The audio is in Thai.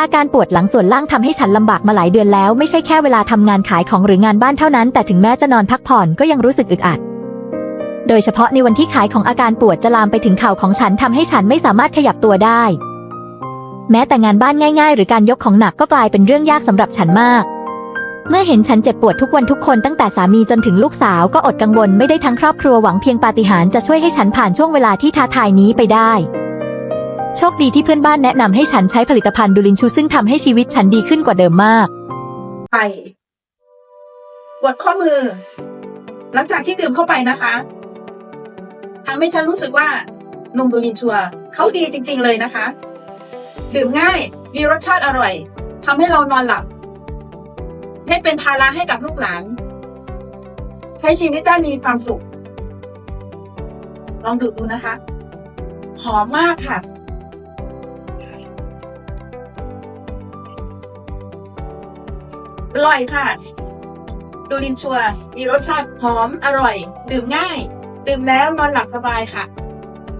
อาการปวดหลังส่วนล่างทำให้ฉันลำบากมาหลายเดือนแล้วไม่ใช่แค่เวลาทำงานขายของหรืองานบ้านเท่านั้น แต่ถึงแม้จะนอนพักผ่อนก็ยังรู้สึกอึดอัด โดยเฉพาะในวันที่ขายของอาการปวดจะลามไปถึงเข่าของฉันทำให้ฉันไม่สามารถขยับตัวได้ แม้แต่งานบ้านง่าย ๆ หรือการยกของหนักก็กลายเป็นเรื่องยากสำหรับฉันมาก เมื่อเห็นฉันเจ็บปวดทุกวันทุกคนตั้งแต่สามีจนถึงลูกสาวก็อดกังวลไม่ได้ทั้งครอบครัวหวังเพียงปาฏิหาริย์จะช่วยให้ฉันผ่านช่วงเวลาที่ท้าทายนี้ไปได้ โชคดีที่เพื่อนบ้านแนะนำให้ฉันใช้ผลิตภัณฑ์ดูลินชูซึ่งทำให้ชีวิตฉันดีขึ้นกว่าเดิมมาก ไปปวดข้อมือ หลังจากที่ดื่มเข้าไปนะคะทำให้ฉันรู้สึกว่านมดูลินชัวเขาดีจริง ๆ เลยนะคะ ดื่มง่ายมีรสชาติอร่อยทำให้เรานอนหลับ ไม่เป็นภาระให้กับลูกหลาน ใช้ชีวิตได้มีความสุข ลองดื่มดูนะคะ หอมมากค่ะ อร่อยค่ะ ดูลินชัว มีรสชาติหอมอร่อย ดื่มง่าย ดื่มแล้วนอนหลับสบายค่ะ